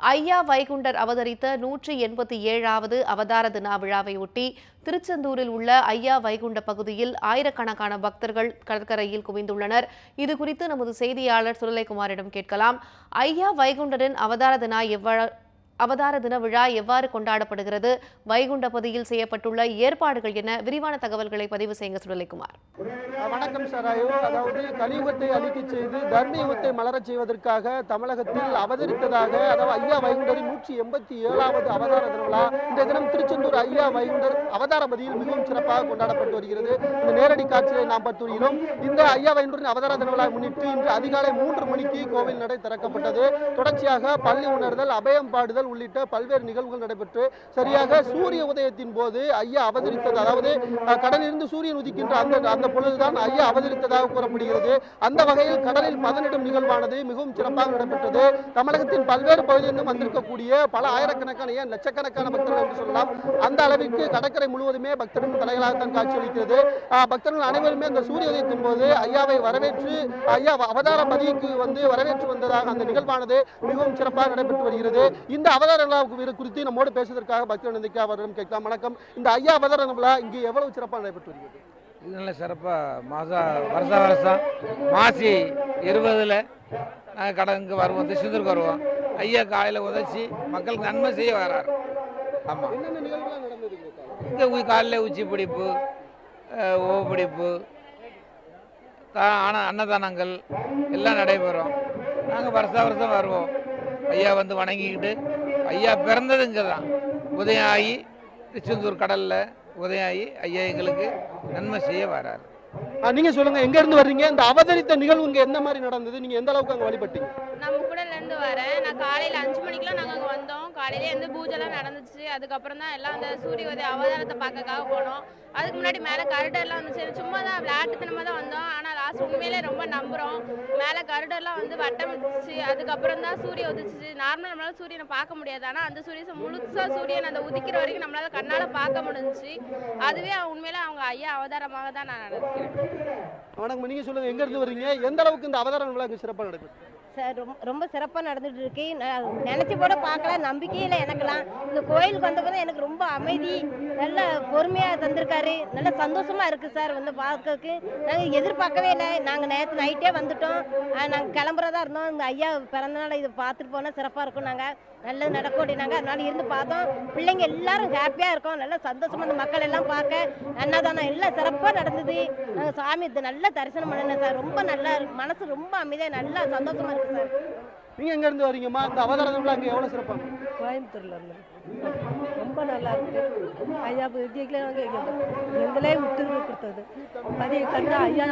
ஐயா வைகுண்டர் அவதரித்த நூற்றி எண்பத்தி ஏழாவது அவதார தினா விழாவையொட்டி திருச்செந்தூரில் உள்ள ஐயா வைகுண்ட பகுதியில் ஆயிரக்கணக்கான பக்தர்கள் கடற்கரையில் குவிந்துள்ளனர். இது குறித்து நமது செய்தியாளர் சுரலைக்குமாரிடம் கேட்கலாம். ஐயா வைகுண்டரின் அவதார தினா எவ்வளவு அவதார தின விழா எவ்வாறு கொண்டாடப்படுகிறது? வைகுண்டபதியில் செய்யப்பட்டுள்ள ஏற்பாடுகள் என விரிவான தகவல்களை பதிவு செய்யுங்க சுடலைக்குமார். வணக்கம் சராயு. அதாவது கலியுகத்தை அழிக்கச் செய்து தர்மயுகத்தை மலரச் செய்வதற்காக தமிழகத்தில் அவதரித்ததாக அதாவது ஐயா வைகுண்டரின் நூற்றி எண்பத்தி ஏழாவது அவதார திருவிழா இந்த தினம் திருச்செந்தூர் ஐயா வைகுண்டர் அவதாரபதியில் மிகவும் சிறப்பாக கொண்டாடப்பட்டு வருகிறது. இந்த நேரடி காட்சியை நாம் பார்த்து இந்த ஐயா வைகுண்டரின் அவதார திருவிழா முன்னிட்டு இன்று அதிகாலை மூன்று மணிக்கு கோவில் நடை திறக்கப்பட்டது. தொடர்ச்சியாக பள்ளி உணர்தல் அபயம் பாடுதல் உள்ளிட்ட பல்வேறு நிகழ்வுகள் நடைபெற்று சரியாக சூரிய உதயத்தின் போது ஐயா அவதரித்தது அதாவது கடலிலிருந்து சூரியன் உதிக்கின்ற அந்த அந்த பொழுதுதான் ஐயா அவதரித்ததாக கூறப்படுகிறது. அந்த வகையில் கடலில் பதனிடும் நிகழ்வானது மிகவும் சிறப்பாக நடைபெற்றது. தமிழகத்தின் பல்வேறு பகுதியிலிருந்து வந்திருக்கக்கூடிய பல ஆயிரக்கணக்கான ஏன் லட்சக்கணக்கான பக்தர்கள் என்று சொல்லலாம் அந்த அளவிற்கு கடற்கரை முழுவதுமே பக்தர்கள் தலைகளாகத்தான் காட்சியளிக்கிறது அஹ், பக்தர்கள் அனைவருமே அந்த சூரிய உதயத்தின் போது ஐயாவை வரவேற்று ஐயா அவதார பதிக்கு வந்து வரவேற்று வந்ததாக அந்த நிகழ்வானது மிகவும் சிறப்பாக நடைபெற்று வருகிறது. இந்த அவதார விழா குறி- குறித்து நம்மோடு பேசுவதற்காக பக்தர் நந்திக்கா அவரிடம் கேட்கலாம். வணக்கம். இந்த ஐயா அவதார விழா இங்கு எவ்வளவு சிறப்பாக நடைபெற்று வருகிறது? இது நல்ல சிறப்பாக மாதம் வருஷம் வருஷம். மாசி இருபதில் நாங்கள் கடனுக்கு வருவோம் திருச்செந்தூருக்கு வருவோம். ஐயா காலையில் உதச்சி மக்களுக்கு நன்மை செய்ய வராரு. ஆமாம் இந்த காலையில் உச்சி பிடிப்பு ஓ பிடிப்பு அன அன்னதானங்கள் எல்லாம் நடைபெறும். நாங்கள் வருஷம் வருஷம் வருவோம். ஐயா வந்து வணங்கிக்கிட்டு ஐயா பிறந்தது இங்கே தான் உதயம் ஆகி திருச்செந்தூர் கடலில் உதயம் ஆகி ஐயா எங்களுக்கு நன்மை செய்ய வராரு. நீங்க சொல்லுங்க எங்க இருந்து வர்றீங்க? இந்த அவதரித்த நிகழ்வு இங்க எந்த மாதிரி நடந்தது? நீங்க எந்த அளவுக்கு அங்க வழிபட்டீங்க? நான் முக்குடல்ல இருந்து வரேன். நான் காலையில அஞ்சு மணிக்கெல்லாம் நாங்க அங்க வந்தோம். காலையிலே எந்த பூஜைலாம் நடந்துச்சு. அதுக்கப்புறம் தான் எல்லாம் அந்த சூரிய உதய அவதாரத்தை பார்க்கக்காக போனோம். அதுக்கு முன்னாடி மேல கருடர்லாம் வந்துச்சு. சும்மா தான் விளையாட்டுத்தனமா தான் வந்தோம். ஆனா லாஸ்ட் உண்மையிலே ரொம்ப நம்புறோம். மேல கருடர்லாம் வந்து வட்டம் விட்டுச்சு அதுக்கப்புறம் தான் சூரிய உதிச்சுச்சு. நார்மலாக நம்மளால சூரியனை பார்க்க முடியாது. ஆனா அந்த சூரியன் முழுசா சூரியன் அந்த உதிக்கிற வரைக்கும் நம்மளால கண்ணால பார்க்க முடிஞ்சுச்சு. அதுவே உண்மையில அவங்க ஐயா அவதாரமாக தான் நான் நினைக்கிறேன். வணக்கம். நீங்க சொல்லுங்க எங்க இருந்து வர்றீங்க? எந்த அளவுக்கு இந்த அவதாரம் விழா சிறப்பாக நடக்குது? சார் ரொம்ப ரொம்ப சிறப்பாக நடந்துட்டு இருக்கு நான் நினைச்சு கூட பார்க்கல நம்பிக்கையில் இல்லை இந்த கோயிலுக்கு வந்த பிறகு எனக்கு ரொம்ப அமைதி நல்ல பொறுமையாக தந்திருக்காரு. நல்ல சந்தோஷமா இருக்கு சார் வந்து பார்க்கறதுக்கு. நாங்கள் எதிர்பார்க்கவே இல்லை. நாங்கள் நேற்று நைட்டே வந்துட்டோம். நாங்கள் கிளம்புறதா இருந்தோம். இந்த ஐயா பிறந்தநாள் இதை பார்த்துட்டு போனால் சிறப்பாக இருக்கும் நாங்கள் நல்லது நடக்கும் நாங்கள் அதனால இருந்து பார்த்தோம். பிள்ளைங்க எல்லாரும் ஹாப்பியாக இருக்கோம். நல்ல சந்தோஷமா இந்த மக்கள் எல்லாம் பார்க்க. அன்னதானம் எல்லாம் சிறப்பாக நடந்தது. நாங்கள் சாமி இது நல்லா தரிசனம் பண்ணினேன் சார். ரொம்ப நல்லா மனசு ரொம்ப அமைதியாக நல்லா சந்தோஷமா இருக்கு நீங்க எங்க இருந்து வரீங்கம்மா? இந்த அவதார விழா எவ்வளவு சிறப்பாங்க கோயம்புத்தூர்ல இருந்து. ரொம்ப நல்லா இருக்கு. ஐயா விஜய்க்குலாம் நாங்கள் எங்களே உத்தரவு கொடுத்தது. மதிய கண்டு ஐயா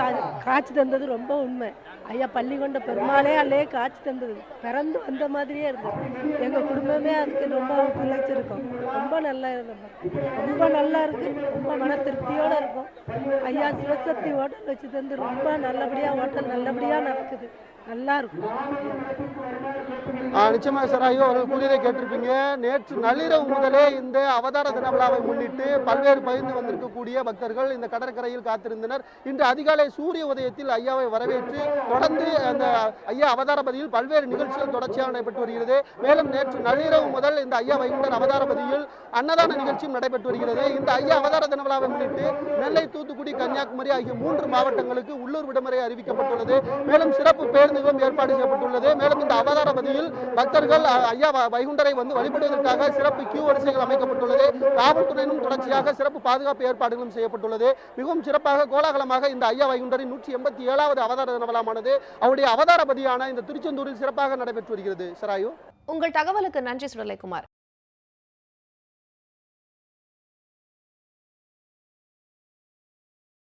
காட்சி தந்தது ரொம்ப உண்மை. ஐயா பள்ளிக்கொண்ட பெருமாளே அல்லே காட்சி தந்தது. பிறந்து வந்த மாதிரியே இருந்தது எங்கள் குடும்பமே அதுக்கு ரொம்ப பிழைச்சிருக்கோம் ரொம்ப நல்லா இருந்தோம் ரொம்ப நல்லா இருக்கு. ரொம்ப மன திருப்தியோட இருக்கும். ஐயா சிவசக்தி ஹோட்டல் வச்சு தந்து ரொம்ப நல்லபடியாக ஹோட்டல் நல்லபடியாக நடக்குது. நல்லா இருக்கும் ஆ, நிச்சயமா சராயோ அவர்கள் கூறியதை கேட்டிருப்பீங்க. நேற்று நள்ளிரவு முதலே இந்த அவதார தின விழாவை முன்னிட்டு பல்வேறு பகிர்ந்து வந்திருக்கக்கூடிய பக்தர்கள் இந்த கடற்கரையில் காத்திருந்தனர். இன்று அதிகாலை சூரிய உதயத்தில் ஐயாவை வரவேற்று தொடர்ந்து அந்த ஐயா அவதாரபதியில் பல்வேறு நிகழ்ச்சிகள் தொடர்ச்சியாக நடைபெற்று வருகிறது. மேலும் நேற்று நள்ளிரவு முதல் இந்த ஐயா வைகுண்டர் அவதாரபதியில் அன்னதான நிகழ்ச்சியும் நடைபெற்று வருகிறது. இந்த ஐயா அவதார தின விழாவை முன்னிட்டு நெல்லை தூத்துக்குடி கன்னியாகுமரி ஆகிய மூன்று மாவட்டங்களுக்கு உள்ளூர் விடுமுறை அறிவிக்கப்பட்டுள்ளது. மேலும் சிறப்பு பேருந்து பேருந்துகளும் ஏற்பாடு செய்யப்பட்டுள்ளது. மேலும் இந்த அவதார அவதாரபதியில் பக்தர்கள் ஐயா வைகுண்டரை வந்து வழிபடுவதற்காக சிறப்பு கியூ வரிசைகள் அமைக்கப்பட்டுள்ளது. காவல்துறையினும் தொடர்ச்சியாக சிறப்பு பாதுகாப்பு ஏற்பாடுகளும் செய்யப்பட்டுள்ளது. மிகவும் சிறப்பாக கோலாகலமாக இந்த ஐயா வைகுண்டரின் நூற்றி எண்பத்தி ஏழாவது அவதார தினவலமானது அவருடைய அவதார பதியான இந்த திருச்செந்தூரில் சிறப்பாக நடைபெற்று வருகிறது. சராயு. உங்கள் தகவலுக்கு நன்றி சுடலைக்குமார்.